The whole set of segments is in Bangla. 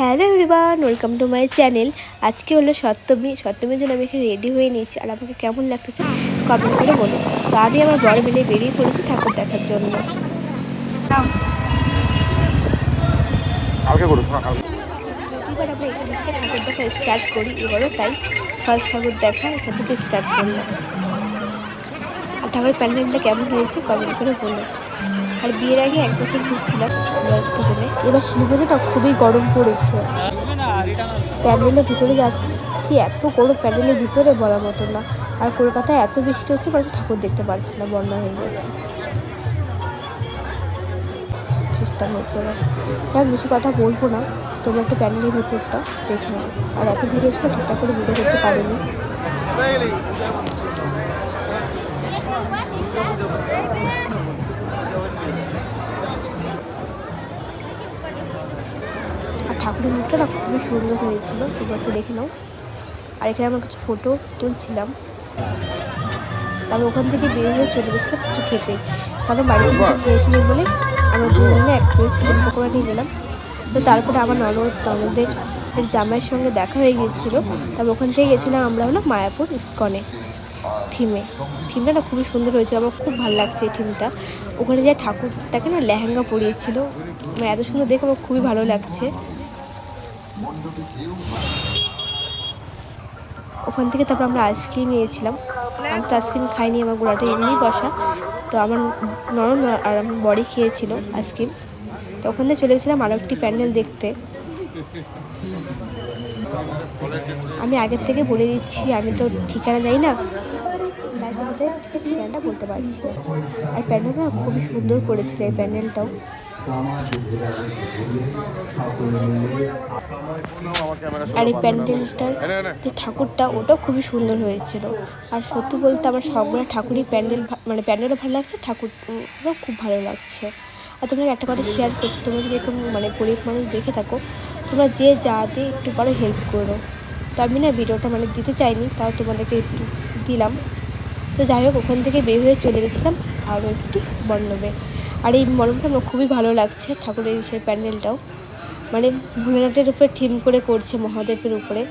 Hello everyone welcome to my channel. আজকে হলো সপ্তমী। সপ্তমীর জন্য আমি এখানে রেডি হয়ে নিয়েছি। আর আমাকে কেমন লাগতেছে কমেন্ট করে বলো তো আমি আমার বড় মিলে বেরিয়ে পড়েছি ঠাকুর দেখার জন্য। কালকে করো শোনা কালকে। এবার আমরা এখান থেকে ঠাকুর দেখা স্টার্ট করি। এবারও তাই ফার্স্ট ঠাকুর দেখা এখান থেকে স্টার্ট করলাম। আর ঠাকুরের প্যান্ডেলটা কেমন হয়েছে কমেন্ট করে বলো আর বিয়ের আগে এক বছর ঘুরছিলাম এবার শিলিগুড়িটা খুবই গরম পড়েছে। প্যান্ডেলের ভিতরে যাচ্ছি, এত গরম প্যান্ডেলের ভিতরে বলার মতো না। আর কলকাতায় এত বৃষ্টি হচ্ছে, মানুষ ঠাকুর দেখতে পারছে না, বন্যা হয়ে গেছে। সিস্টেম হচ্ছে এবার যাক, বেশি কথা বলব না। তোমরা একটু প্যান্ডেলের ভিতরটা দেখে নাও আর এত ভিডিও ছিল ঠিকঠাক করে ভিডিও করতে পারিনি। আর ঠাকুরের মুখটা না খুবই সুন্দর হয়েছিল তোমরা একটু দেখে নাও। আর এখানে আমরা কিছু ফটো তুলছিলাম। তারপর ওখান থেকে বেরিয়ে হয়ে চলে গেছিলাম কিছু খেতে। কারণ বাড়িতে কিছু খেয়েছিল বলে আমরা দুজনে এক প্লেট চিকেন পকোড়া নিয়ে গেলাম। তো তারপরে আমার ননদ তনদের জামাইয়ের সঙ্গে দেখা হয়ে গিয়েছিল। তারপর ওখান থেকে গেছিলাম আমরা হলো মায়াপুর ইস্কনে থিমে। থিমটা না খুবই সুন্দর হয়েছিল আমার খুব ভালো লাগছে এই থিমটা। ওখানে যে ঠাকুরটাকে না লেহেঙ্গা পরিয়েছিল মানে এত সুন্দর দেখে আমার খুবই ভালো লাগছে। ওখান থেকে তারপর আমরা আইসক্রিম নিয়েছিলাম। আমি তো আইসক্রিম খাইনি, আমার গোড়াটা এমনি বসা। তো আমার নরম আর আমার বডি খেয়েছিল আইসক্রিম। তো ওখান থেকে চলে গেছিলাম আরও একটি প্যান্ডেল দেখতে। আমি আগের থেকে বলে দিচ্ছি, আমি তো ঠিকানা যাই না। তাই তোমাদের ঠিকানাটা বলতে পারছি আর প্যান্ডেলটা খুবই সুন্দর করেছিল এই প্যান্ডেলটাও। আর এই প্যান্ডেলটার যে ঠাকুরটা ওটাও খুবই সুন্দর হয়েছিল। আর সত্যি বলতে আমার সবগুলো ঠাকুরই প্যান্ডেল মানে প্যান্ডেলও ভালো লাগছে ঠাকুরও খুব ভালো লাগছে। আর তোমরা একটা কথা শেয়ার করছি তোমরা যদি এরকম মানে গরিব মানুষ দেখে থাকো তোমরা যে যা দিয়ে একটু পারো হেল্প করো। তো আমি না ভিডিওটা মানে দিতে চাইনি তাও তোমাদেরকে দিলাম। তো যাই হোক ওখান থেকে বের হয়ে চলে গেছিলাম আরও একটি মণ্ডপে আর এই মণ্ডপটা আমার খুবই ভালো লাগছে ঠাকুরের সেই প্যান্ডেলটাও। মানে ভোলেনাথের উপরে থিম করে করছে মহাদেবের উপরে।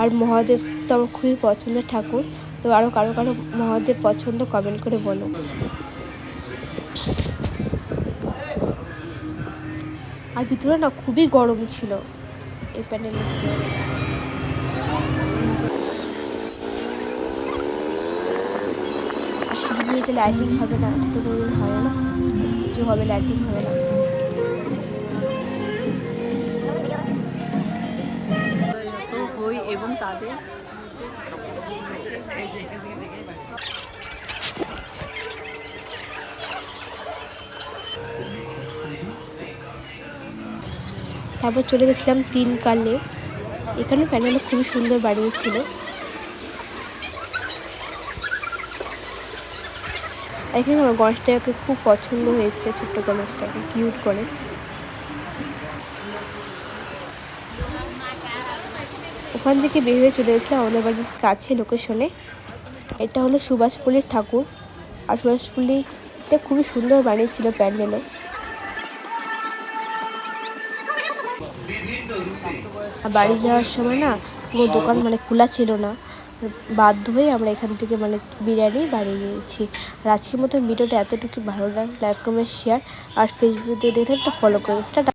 আর মহাদেব তো আমার খুবই পছন্দের ঠাকুর। তো আরও কারও কারও মহাদেব পছন্দ কমেন্ট করে বলো। আর ভিতরে না খুবই গরম ছিল এই প্যান্ডেলের আর লাইটিং হবে না তো কোনোদিন হয় না কিছু হবে লাইটিং হবে না। এবং তাদের। তারপর চলে গেছিলাম তিন কালে এখানে প্যান্ডেলটা খুবই সুন্দর বানিয়েছিল। এখানে আমার গণেশটাকে খুব পছন্দ হয়েছে ছোট্ট গণেশটাকে কিউট গণেশ ওখান থেকে বের হয়ে চলে গেছিলাম আমাদের বাড়ির কাছে লোকেশনে এটা হলো সুভাষপল্লির ঠাকুর। আর সুভাষপল্লিতে খুবই সুন্দর বানিয়েছিল প্যান্ডেলও আর বাড়ি যাওয়ার সময় না পুরো দোকান মানে খোলা ছিল না। বাধ্য হয়ে আমরা এখান থেকে মানে বিরিয়ানি বানিয়ে নিয়েছি। আর আজকের মতো ভিডিওটা এতটুকু ভালো লাগে লাইক কমেন্ট শেয়ার আর ফেসবুক দিয়ে দেখে একটা ফলো করবে টাটা।